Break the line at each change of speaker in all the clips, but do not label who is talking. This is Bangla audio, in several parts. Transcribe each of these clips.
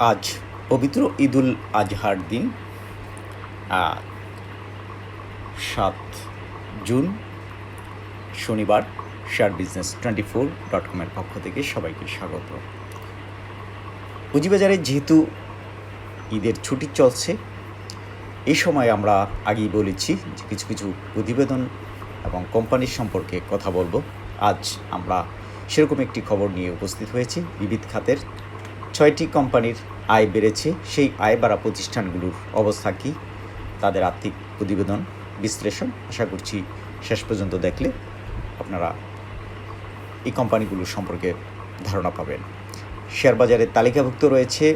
আজ, পবিত্র ঈদুল আজহার দিন সাত জুন, শনিবার share business twenty four dot কমের পক্ষ থেকে সবাইকে স্বাগত। পুঁজিবাজারে যেহেতু ঈদের ছুটি চলছে এই সময় আমরা আগেই বলেছি যে কিছু কিছু প্রতিবেদন এবং কোম্পানির সম্পর্কে কথা বলব। আজ আমরা সেরকম একটি খবর নিয়ে উপস্থিত হয়েছি। বিবিধ খাতের ছয়টি কোম্পানির আয় বেড়েছে, সেই আয় বাড়া প্রতিষ্ঠানগুলোর অবস্থা কী? তাদের আর্থিক প্রতিবেদন বিশ্লেষণ আশা করছি শেষ পর্যন্ত দেখলে আপনারা এই কোম্পানিগুলো সম্পর্কে ধারণা পাবেন। শেয়ার বাজারে তালিকাভুক্ত রয়েছে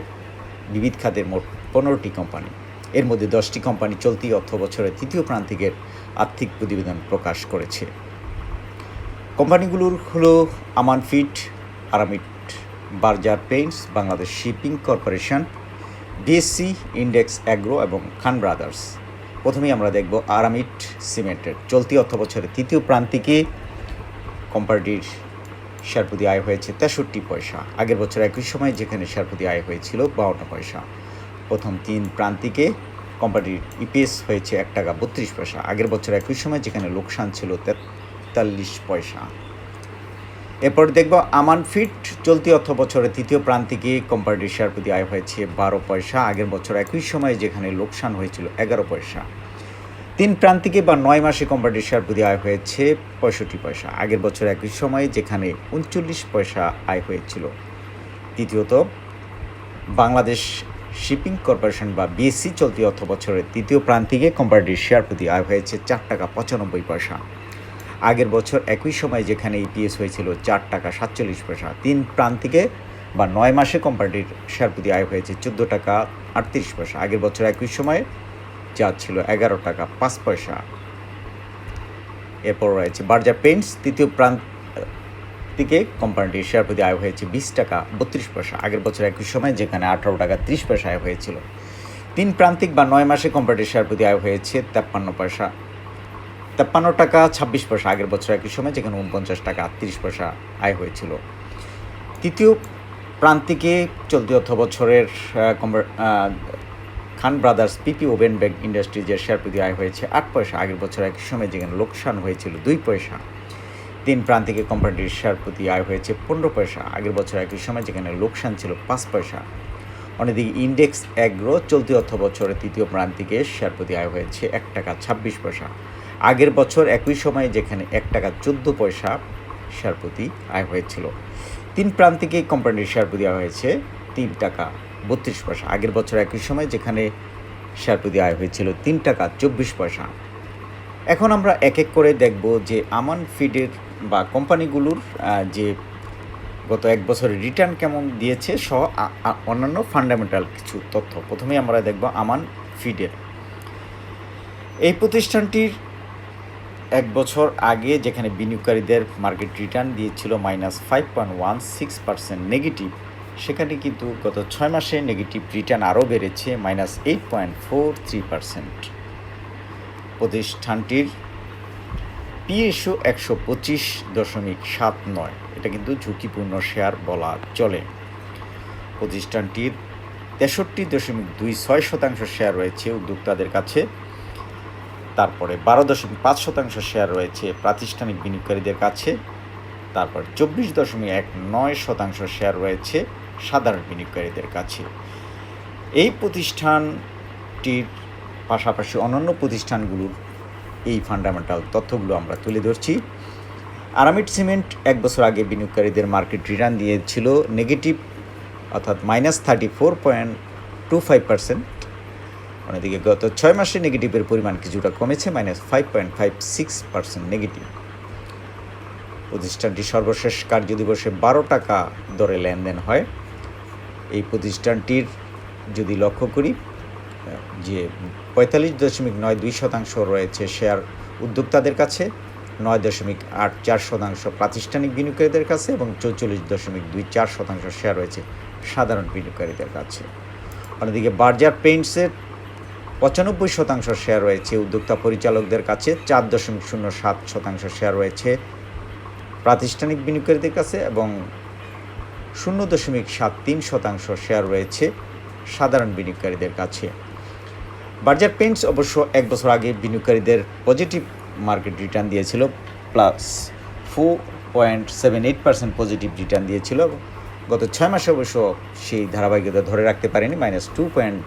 বিবিধ খাতের মোট পনেরোটি কোম্পানি। এর মধ্যে দশটি কোম্পানি চলতি অর্থ বছরের তৃতীয় প্রান্তিকের আর্থিক প্রতিবেদন প্রকাশ করেছে। কোম্পানিগুলোর হলো Aman feed Aramit Berger paints Bangladesh shipping corporation BSC index agro এবং খান ব্রাদার্স প্রথমেই আমরা দেখব আরামিট সিমেন্টের। চলতি অর্থ বছরের তৃতীয় প্রান্তিকে কোম্পানিটির শেয়ারপ্রতি আয় হয়েছে তেষট্টি পয়সা। আগের বছর একই সময় যেখানে শেয়ারপ্রতি আয় হয়েছিল বাউন্ন পয়সা। প্রথম তিন প্রান্তিকে কোম্পানির ইপিএস হয়েছে এক টাকা বত্রিশ পয়সা। আগের বছর একই সময় যেখানে লোকসান ছিল তেতাল্লিশ পয়সা। এরপর দেখব আমান ফিট চলতি অর্থ বছরের তৃতীয় প্রান্তিকে কোম্পানিটির শেয়ার প্রতি আয় হয়েছে বারো পয়সা, আগের বছর একই সময়ে যেখানে লোকসান হয়েছিল এগারো পয়সা। তিন প্রান্তিকে বা নয় মাসে কোম্পানিটির শেয়ার প্রতি আয় হয়েছে পঁয়ষট্টি পয়সা, আগের বছর একই সময়ে যেখানে উনচল্লিশ পয়সা আয় হয়েছিল। তৃতীয়ত, বাংলাদেশ শিপিং কর্পোরেশন বা বিএসসি চলতি অর্থ বছরের তৃতীয় প্রান্তিকে কোম্পানিটির শেয়ার প্রতি আয় হয়েছে চার টাকা পঁচানব্বই পয়সা। আগের বছর একই সময় যেখানে ইপিএস হয়েছিল চার টাকা সাতচল্লিশ পয়সা, তিন প্রান্তিকে বা নয় মাসে কোম্পানিটির শেয়ার প্রতি আয় হয়েছে চোদ্দ টাকা আটত্রিশ পয়সা। আগের বছর একই সময় যা ছিল এগারো টাকা পাঁচ পয়সা। এরপর রয়েছে বার্জার পেন্টস, তৃতীয় প্রান্ত থেকে কোম্পানিটির শেয়ার প্রতি আয় হয়েছে বিশ টাকা বত্রিশ পয়সা। আগের বছর একই সময় যেখানে আঠারো টাকা ত্রিশ পয়সা আয় হয়েছিল। তিন প্রান্তিক বা নয় মাসে কোম্পানিটির শেয়ার প্রতি আয় হয়েছে তেপ্পান্ন পয়সা। তেপ্পান্ন টাকা, ছাব্বিশ পয়সা, আগের বছর একই সময় যেখানে উনপঞ্চাশ টাকা, আটত্রিশ পয়সা আয় হয়েছিল। তৃতীয় প্রান্তিকে চলতি অর্থ বছরের Khan brothers PP woven bag ইন্ডাস্ট্রিজের share প্রতি আয় হয়েছে আট পয়সা, আগের বছর একই সময় যেখানে লোকসান হয়েছিল দুই পয়সা। তিন প্রান্তিকে কোম্পানিটির শেয়ার প্রতি আয় হয়েছে পনেরো পয়সা, আগের বছর একই সময় যেখানে লোকসান ছিল পাঁচ পয়সা। অন্যদিকে ইন্ডেক্স অ্যাগ্রো চলতি অর্থ বছরের তৃতীয় প্রান্তিকে শেয়ার প্রতি আয় হয়েছে এক টাকা, ছাব্বিশ পয়সা। আগের বছর একই সময়ে যেখানে এক টাকা চোদ্দ পয়সা শেয়ার প্রতি আয় হয়েছিল। তিন প্রান্তিকে কোম্পানির শেয়ার প্রতি আয় হয়েছে তিন টাকা বত্রিশ পয়সা। আগের বছর একই সময় যেখানে শেয়ার প্রতি আয় হয়েছিল তিন টাকা চব্বিশ পয়সা। এখন আমরা এক এক করে দেখব যে আমান ফিডের বা কোম্পানিগুলোর যে গত এক বছরের রিটার্ন কেমন দিয়েছে সহ অন্যান্য ফান্ডামেন্টাল কিছু তথ্য। প্রথমেই আমরা দেখব আমান ফিডের। এই প্রতিষ্ঠানটির এক বছর আগে যেখানে বিনিয়োগকারীদের মার্কেট রিটার্ন দিয়েছিল minus five point one six percent negative সেখানে কিন্তু গত ছয় মাসে নেগেটিভ রিটার্ন আরও বেড়েছে minus eight point four three percent প্রতিষ্ঠানটির পিএসও একশো পঁচিশ দশমিক সাত নয়, এটা কিন্তু ঝুঁকিপূর্ণ শেয়ার বলা চলে। প্রতিষ্ঠানটির তেষট্টি দশমিক দুই ছয় শতাংশ শেয়ার রয়েছে উদ্যোক্তাদের কাছে। তারপরে বারো দশমিক পাঁচ শতাংশ শেয়ার রয়েছে প্রাতিষ্ঠানিক বিনিয়োগকারীদের কাছে। তারপর চব্বিশ দশমিক এক নয় শতাংশ শেয়ার রয়েছে সাধারণ বিনিয়োগকারীদের কাছে। এই প্রতিষ্ঠানটির পাশাপাশি অন্যান্য প্রতিষ্ঠানগুলোর এই ফান্ডামেন্টাল তথ্যগুলো আমরা তুলে ধরছি। আরামিড সিমেন্ট এক বছর আগে বিনিয়োগকারীদের মার্কেট রিটার্ন দিয়েছিল নেগেটিভ অর্থাৎ minus thirty four point two five percent অন্যদিকে গত ছয় মাসে নেগেটিভের পরিমাণ কিছুটা কমেছে minus five point five six percent negative প্রতিষ্ঠানটি সর্বশেষ কার্য কার্যদিবসে বারো টাকা দরে লেনদেন হয়। এই প্রতিষ্ঠানটির যদি লক্ষ্য করি, যে পঁয়তাল্লিশ দশমিক নয় দুই শতাংশ রয়েছে শেয়ার উদ্যোক্তাদের কাছে, নয় দশমিক আট চার শতাংশ প্রাতিষ্ঠানিক বিনিয়োগকারীদের কাছে এবং চৌচল্লিশ দশমিক দুই চার শতাংশ শেয়ার রয়েছে সাধারণ বিনিয়োগকারীদের কাছে। অন্যদিকে বার্জার পেইন্টসের পঁচানব্বই শতাংশ শেয়ার রয়েছে। উদ্যোক্তা পরিচালকদের কাছে চার দশমিক শূন্য সাত শতাংশ শেয়ার রয়েছে প্রাতিষ্ঠানিক বিনিয়োগকারীদের কাছে এবং শূন্য দশমিক সাত তিন শতাংশ শেয়ার রয়েছে সাধারণ বিনিয়োগকারীদের কাছে। বার্জার পেন্টস অবশ্য এক বছর আগে বিনিয়োগকারীদের পজিটিভ মার্কেট রিটার্ন দিয়েছিল, plus four point seven eight percent positive return দিয়েছিল গত ছয় মাসে অবশ্য সেই ধারাবাহিকতা ধরে রাখতে পারেনি, minus two point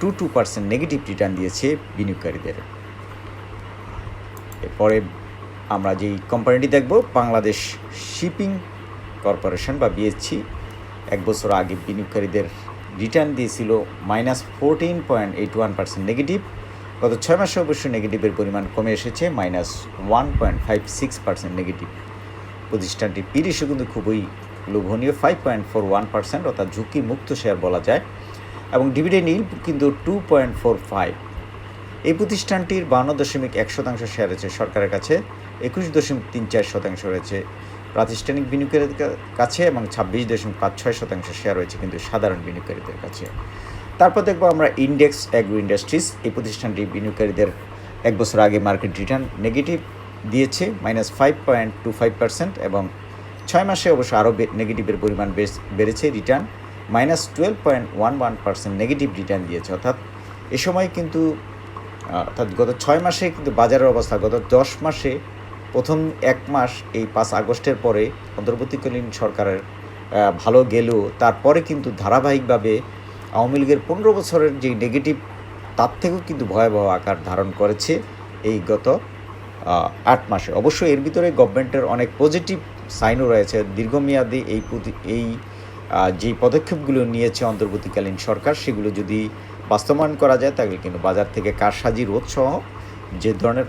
two two percent negative return দিয়েছে বিনিয়োগকারীদের। এরপরে আমরা যেই কোম্পানিটি দেখব, বাংলাদেশ শিপিং কর্পোরেশন বা বিএসসি এক বছর আগে বিনিয়োগকারীদের রিটার্ন দিয়েছিল minus fourteen point eight one percent negative গত ছয় মাসে অবশ্য নেগেটিভের পরিমাণ কমে এসেছে minus one point five six percent negative প্রতিষ্ঠানটি পিরিশে কিন্তু খুবই লোভনীয় five point four one percent অর্থাৎ ঝুঁকি মুক্ত শেয়ার বলা যায়। এবং ডিভিডেন্ড ইল কিন্তু টু পয়েন্ট ফোর ফাইভ এই প্রতিষ্ঠানটির বান্ন দশমিক এক শতাংশ শেয়ার রয়েছে সরকারের কাছে, একুশ দশমিক তিন চার শতাংশ রয়েছে প্রাতিষ্ঠানিক বিনিয়োগকারীদের কাছে এবং ছাব্বিশ দশমিক পাঁচ ছয় শতাংশ শেয়ার রয়েছে কিন্তু সাধারণ বিনিয়োগকারীদের কাছে। তারপর দেখব আমরা ইন্ডেক্স অ্যাগ্রো ইন্ডাস্ট্রিজ এই প্রতিষ্ঠানটি বিনিয়োগকারীদের এক বছর আগে মার্কেট রিটার্ন নেগেটিভ দিয়েছে minus five point two five percent এবং ছয় মাসে অবশ্য আরও নেগেটিভের পরিমাণ বেশ- বেড়েছে return minus twelve point one one percent negative return দিয়েছে। অর্থাৎ এ সময় কিন্তু অর্থাৎ গত ছয় মাসে কিন্তু বাজারের অবস্থা, গত দশ মাসে প্রথম এক মাস এই পাঁচ আগস্টের পরে অন্তর্বর্তীকালীন সরকারের ভালো গেলেও তারপরে কিন্তু ধারাবাহিকভাবে আওয়ামী লীগের পনেরো বছরের যে নেগেটিভ, তার থেকেও কিন্তু ভয়াবহ আকার ধারণ করেছে এই গত আট মাসে। অবশ্য এর ভিতরে গভর্নমেন্টের অনেক পজিটিভ সাইনও রয়েছে। দীর্ঘমেয়াদী এই প্রতি- এই যেই পদক্ষেপগুলো নিয়েছে অন্তর্বর্তীকালীন সরকার, সেগুলো যদি বাস্তবায়ন করা যায়, তাহলে কিন্তু বাজার থেকে কারসাজি রোধ সহ যে ধরনের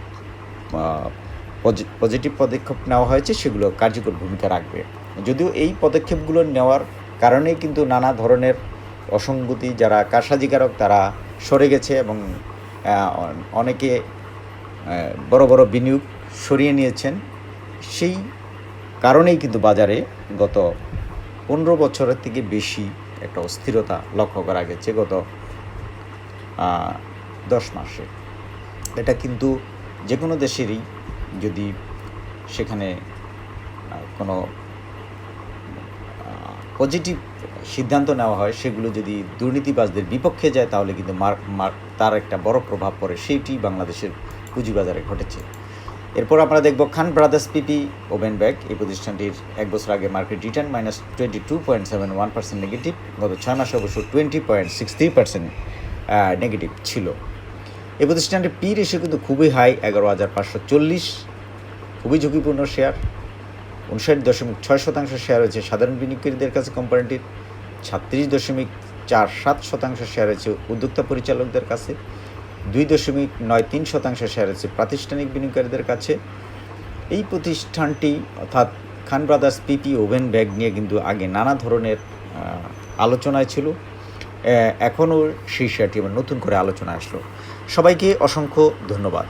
পজিটিভ পদক্ষেপ নেওয়া হয়েছে, সেগুলো কার্যকর ভূমিকা রাখবে। যদিও এই পদক্ষেপগুলো নেওয়ার কারণেই কিন্তু নানা ধরনের অসঙ্গতি, যারা কারসাজিকারক, তারা সরে গেছে এবং অনেকে বড় বড় বিনিয়োগ সরিয়ে নিয়েছেন। সেই কারণেই কিন্তু বাজারে গত পনেরো বছরের থেকে বেশি একটা অস্থিরতা লক্ষ্য করা গেছে গত দশ মাসে। এটা কিন্তু যে কোনো দেশেরই যদি সেখানে কোনো পজিটিভ সিদ্ধান্ত নেওয়া হয়, সেগুলো যদি দুর্নীতিবাজদের বিপক্ষে যায়, তাহলে কিন্তু মার মার, তার একটা বড় প্রভাব পড়ে। সেইটি বাংলাদেশের পুঁজিবাজারে ঘটেছে। এরপর আমরা দেখব Khan brothers PP woven bag এই প্রতিষ্ঠানটির এক বছর আগে market return minus twenty two point seven one percent negative গত ছয় মাসে অবশ্য twenty point six three percent negative ছিল। এই প্রতিষ্ঠানটির পি রেশিও কিন্তু খুবই হাই এগারো হাজার পাঁচশো চল্লিশ। খুবই ঝুঁকিপূর্ণ শেয়ার উনষাট দশমিক ছয় শতাংশ শেয়ার রয়েছে সাধারণ বিনিয়োগকারীদের কাছে কোম্পানিটির ছাত্রিশ দশমিক চার সাত শতাংশ শেয়ার রয়েছে উদ্যোক্তা পরিচালকদের কাছে। দুই দশমিক নয় তিন শতাংশ শেয়ার আছে প্রাতিষ্ঠানিক বিনিয়োগকারীদের কাছে। এই প্রতিষ্ঠানটি, অর্থাৎ Khan brothers PP woven bag নিয়ে কিন্তু আগে নানা ধরনের আলোচনায় ছিল। এখনও সেই শেয়ারটি আবার নতুন করে আলোচনা আসলো। সবাইকে অসংখ্য ধন্যবাদ।